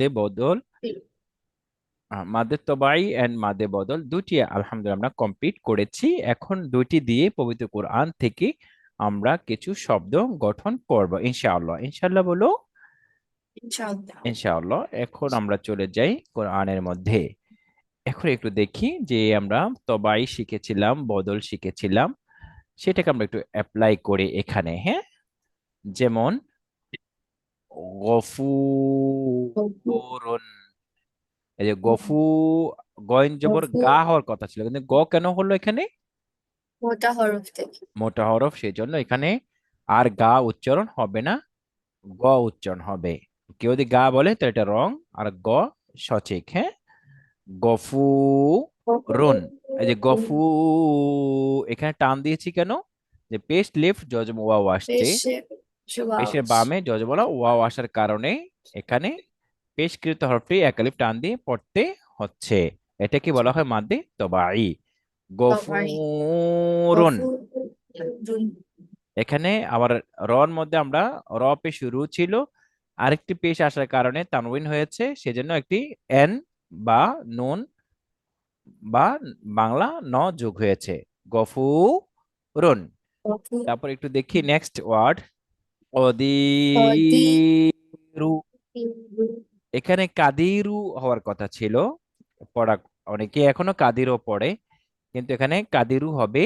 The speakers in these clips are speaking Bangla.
মাদ্দে বদল মাদ্দে তবাই এন্ড মাদ্দে বদল দুটি আলহামদুলিল্লাহ আমরা কমপ্লিট করেছি। এখন দুটি দিয়ে পবিত্র কোরআন থেকে আমরা কিছু শব্দ গঠন করব ইনশাআল্লাহ। ইনশাআল্লাহ বলো? ইনশাআল্লাহ। এখন আমরা চলে যাই কোরআনের মধ্যে। এখন একটু দেখি যে আমরা তবাই শিখেছিলাম বদল শিখেছিলাম সেটাকে আমরা একটু অ্যাপ্লাই করি এখানে হ্যাঁ? যেমন গফুরুন এই যে গফু গয়েন জবর। গা হওয়ার কথা ছিল কিন্তু গ কেন হলো এখানে? মোটা হরফ থেকে। মোটা হরফ সেই জন্য এখানে আর গা উচ্চারণ হবে না গ উচ্চারণ হবে। কেউ যদি গা বলে তো এটা রং আর গ সঠিক হ্যাঁ? গফু রুন। এই যে গফু এখানে টান দিয়েছি কেন? যে পেস্ট লিফট জজম ওয়াও আসছে। পেশের বামে যজবলা ওয়াও আসার কারণে এখানে পেশকৃত হরফটি একালিফ টান দিয়ে পড়তে হচ্ছে। এটা কি বলা হয় মাদ্দে তবাই গফুরুন। এখানে আবার রর মধ্যে আমরা র পে শুরু ছিল আরেকটি পেশ আসার কারণে তানউইন হয়েছে সেজন্য একটি এন বা নুন বা বাংলা ন যোগ হয়েছে। গফুরুন। তারপর একটু দেখি নেক্সট ওয়ার্ড অদিরু এখানে কাদিরু হওয়ার কথা ছিল। পড়া অনেকে এখনও কাদিরও পড়ে কিন্তু এখানে কাদিরু হবে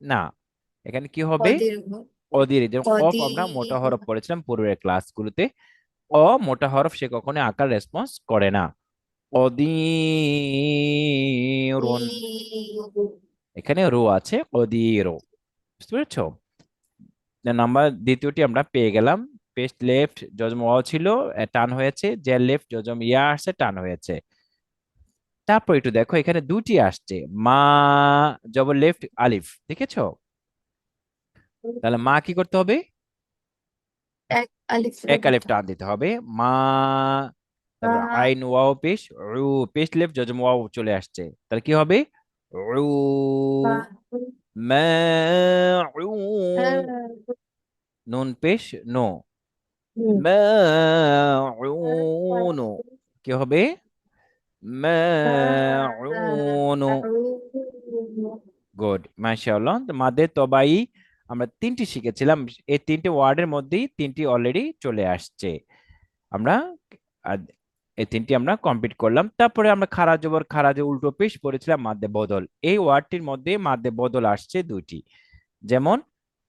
না। এখানে কি হবে? অদির যেমন কফ আমরা মোটা হরফ পড়েছিলাম পূর্বের ক্লাসগুলোতে। অ মোটা হরফ সে কখনো আকার রেসপন্স করে না। অদিরুন। এখানে রো আছে অদিরো। বুঝতে পেরেছ? নাম্বার দ্বিতীয়টি আমরা পেয়ে গেলাম। পেস্ট লেফট যজম অ ছিল টান হয়েছে। জেল লেফট যজম ইয়া আসছে টান হয়েছে। তারপর একটু দেখো এখানে দুটি আসছে। মা জবর লেফট আলিফ। দেখেছ? তাহলে মা কি করতে হবে? এক আলিফ এক আলিফ টান দিতে হবে। মা। আইন ওয়াও পেশ রু পেস্ট লেফট যজম ওয়াও চলে আসছে। তাহলে কি হবে? রু নুন পেশ নো মাউন কি হবে মাউন গুড মাশাআল্লাহ মাদের তবাই আমরা তিনটি শিখেছিলাম। এই তিনটি ওয়ার্ডের মধ্যেই তিনটি অলরেডি চলে আসছে। আমরা এই তিনটি আমরা কমপ্লিট করলাম। তারপরে আমরা খারা জবর খারা যে উল্টো পেশ পড়েছিলাম মাদ্দে বদল। এই ওয়ার্ডটির মধ্যে মাদ্দে বদল আসছে দুটি যেমন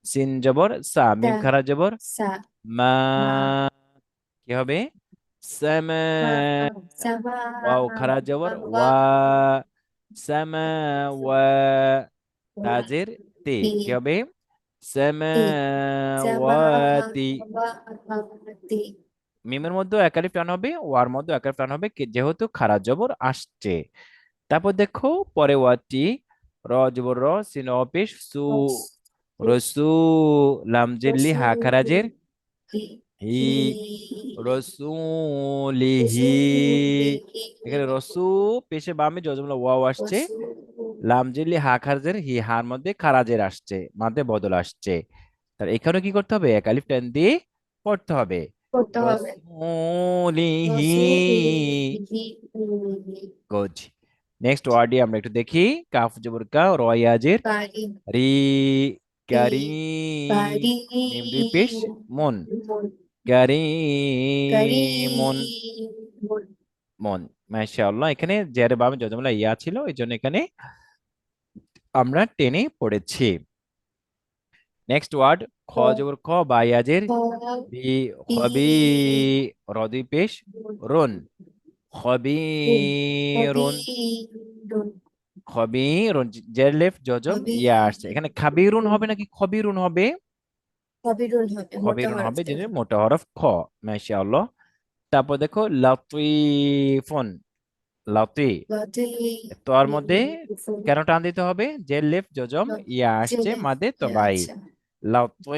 সিন জবর সা মিম। খারা জবর সা মা। কি হবে? সামা ওয়াও খারা জবর ওয়া সামা ওয়া তাজের তে। কি হবে? সামাওয়াতি মিমের মধ্যে একালিফ টান হবে, ওয়ার মধ্যে একালিফ টান হবে যেহেতু খারা জবর আসছে। তারপর দেখো, পরে ওয়াটি র জবর, র সিন অপেশ সু রসু লামজেল্লি হা খারাজের হি রসুলিহি এখানে রসু পেশে বামে যজমলা ওয়াও আসছে। লামজেলি হা খারাজের হি, হার মধ্যে খারাজের আসছে, মাঝে বদল আসছে। তাহলে এখানে কি করতে হবে? এক আলিফ টান দিয়ে পড়তে হবে। করতে হবে। গুড নেক্সট ওয়ার্ডে আমরা একটু দেখি। কাফ জবর কা রয়াজের রি বাড়ি মিম দুই পেশ মন কারিমুন মন মাশাআল্লাহ এখানে জের বামে যজমলা ইয়া ছিল এই জন্য এখানে আমরা টেনে পড়েছি। নেক্সট ওয়ার্ড খ জবর খ বায়াজের বি খবি রদি পেশ রুন খবিরুন খবিরুন জের লেফট যজম ইয়া আসছে। এখানে খাবিরুন হবে নাকি খবিরুন হবে? খবিরুন হবে হবে। যেটা মোটা হরফ খ মাশাআল্লাহ। তারপর দেখো লতিফুন লতি। তোর মধ্যে কেন টান দিতে হবে? জের লেফট যজম ইয়া আসছে মাদে ইয়া তবাই আচ্ছা। লতিফুন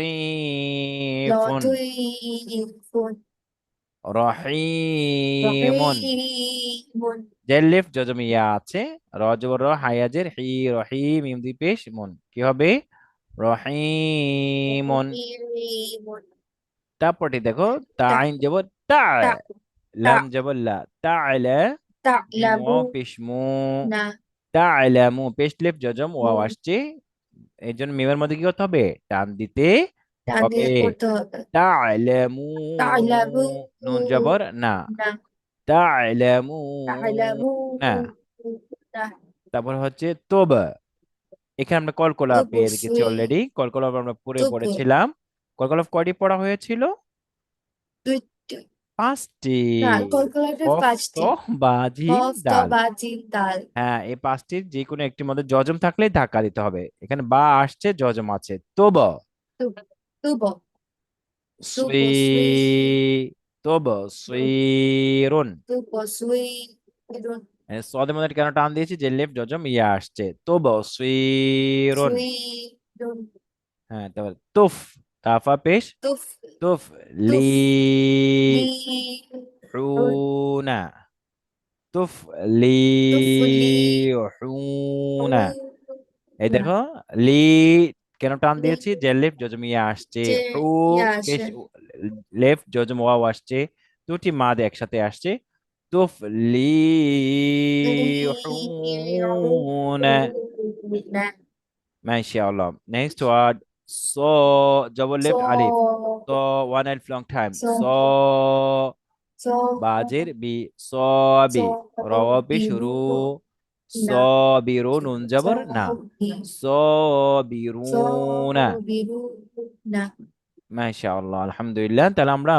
লতিফুন রহিমুন রহিমুন জের লেফট যজম ইয়া আছে র জবর র হায়াজের হি রহিম ইম দুই পেশ মুন কি হবে রহিমুন রহিমুন তারপরটি দেখো তা আইন জবর তা তা। লাম জবর লা তা'লা মিম ওয়াও تعلمون পেশ মু না তা'লামু পেশ লেফ জজম ওয়াও হুম। আসছে এর জন্য মিমের মধ্যে কি করতে হবে? টান দিতে হবে। করতে নুন জবর না। না। তা'লামু না। তারপর হচ্ছে তোব। এখানে আমরা কলকলাপ পেয়ে গেছি অলরেডি কলকলা আমরা পড়ে পড়েছিলাম। কলকলা কয়টি পড়া হয়েছিল? পাঁচটি না কলকলাটের পাঁচটি। দাল হ্যাঁ এই পাঁচটির যে কোনো একটির মধ্যে জজম থাকলে ধাক্কা দিতে হবে। এখানে বা আসছে জজম আছে। তোব। তুব সুই তোব সুইরুন তুব সুই মানে সদের মধ্যে কেন টান দিয়েছি? যে লেফট জজম ইয়া আসছে। তোব সুইরুন সুই হ্যাঁ তারপর তুফ। তাফা পেশ তুফ লি হুনা তুফ লি হুনা এই দেখো লি কেন টান দিয়েছি? যে লেফ জজমিয়া আসছে হু পেশ লেফ জজম আসছে। দুটি মাদ একসাথে আসছে। তুফ লি হুনা মাশাআল্লাহ নেক্সট ওয়ার্ড সো জবর লেফট আলিফ so one alif long time. So. so so বাজের বি সবি রওয়া পেশ রু সবিরু নুন জবর না সবিরুনা না মাশাআল্লাহ আলহামদুলিল্লাহ তাহলে আমরা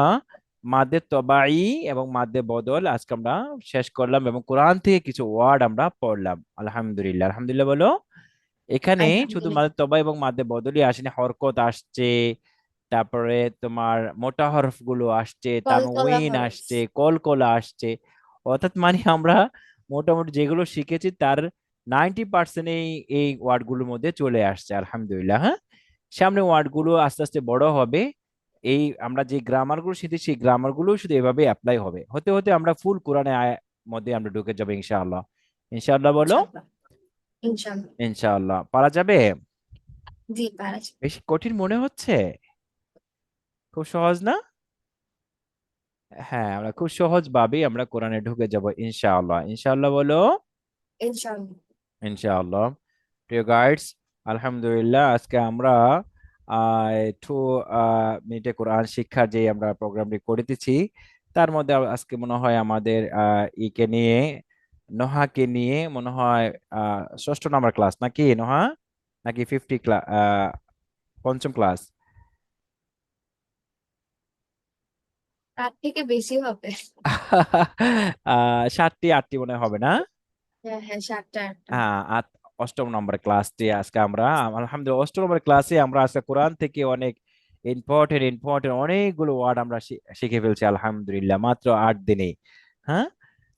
মাদ্দে তবাই এবং মাদ্দে বদল আজকে আমরা শেষ করলাম এবং কোরআন থেকে কিছু ওয়ার্ড আমরা পড়লাম। আলহামদুলিল্লাহ। আলহামদুলিল্লাহ বলো। এখানে শুধু তবাই এবং মাদ্দে বদলি আসেনি হরকত আসছে তারপরে তোমার মোটা হরফগুলো আসছে হরফ। আসছে কলকলা আসছে। অর্থাৎ মানে আমরা মোটামুটি যেগুলো শিখেছি তার নাইনটি পার্সেন্ট এই এই ওয়ার্ডগুলোর মধ্যে চলে আসছে আলহামদুলিল্লাহ হ্যাঁ? সামনে ওয়ার্ডগুলো আস্তে আস্তে বড় হবে এই আমরা যে গ্রামারগুলো শিখেছি সেই গ্রামারগুলো শুধু এভাবে অ্যাপ্লাই হবে। হতে হতে আমরা ফুল কোরআনে মধ্যে আমরা ঢুকে যাব ইনশাআল্লাহ। ইনশাআল্লাহ বলো? ইনশাআল্লাহ। ইনশাআল্লাহ। পারা যাবে? জি পারা যাবে। বেশি কঠিন মনে হচ্ছে? খুব সহজ না? হ্যাঁ আমরা খুব সহজ ভাবেই আমরা কোরআনে ঢুকে যাব ইনশাআল্লাহ। ইনশাআল্লাহ বলো? ইনশাআল্লাহ। ইনশাআল্লাহ। প্রিয় গাইডস আলহামদুলিল্লাহ আজকে আমরা টু মিনিটে কোরআন শিক্ষার যে আমরা প্রোগ্রামটি করিতেছি তার মধ্যে আজকে মনে হয় আমাদের আহ, ইকে নিয়ে নোহাকে নিয়ে মনে হয় ষষ্ঠ নম্বর ক্লাস নাকি নোহা? নাকি ফিফটি ক্লাস পঞ্চম ক্লাস তার থেকে বেশি হবে। আহ সাতটি আটটি মনে হবে না? হ্যাঁ হ্যাঁ হ্যাঁ আট অষ্টম নম্বর ক্লাসটি আজকে আমরা আলহামদুলিল্লাহ অষ্টম নম্বর ক্লাসে আমরা আজকে কোরআন থেকে অনেক ইম্পর্টেন্ট ইম্পর্টেন্ট অনেকগুলো ওয়ার্ড আমরা শিখে ফেলছি আলহামদুলিল্লাহ মাত্র আট দিনে হ্যাঁ?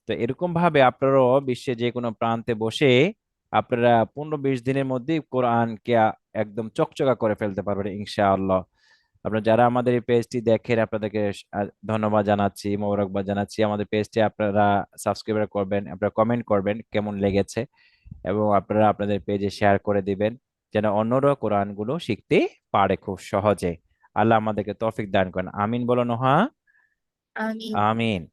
তো এরকম ভাবে আপনারাও বিশ্বে যে কোনো প্রান্তে বসে আপনারা পনেরো বিশ দিনের মধ্যে কোরআনকে একদম চকচকা করে ফেলতে পারবেন ইনশাআল্লাহ। আপনারা যারা আমাদের এই পেজটি দেখেন আপনাদেরকে ধন্যবাদ জানাচ্ছি মোবারকবাদ জানাচ্ছি। আমাদের পেজটি আপনারা সাবস্ক্রাইব করবেন আপনারা কমেন্ট করবেন কেমন লেগেছে এবং আপনারা আপনাদের পেজে শেয়ার করে দিবেন যেন অন্যরা কোরআনগুলো শিখতে পারে খুব সহজে। আল্লাহ আমাদেরকে তৌফিক দান করেন। আমিন বলো নোহা। আমিন।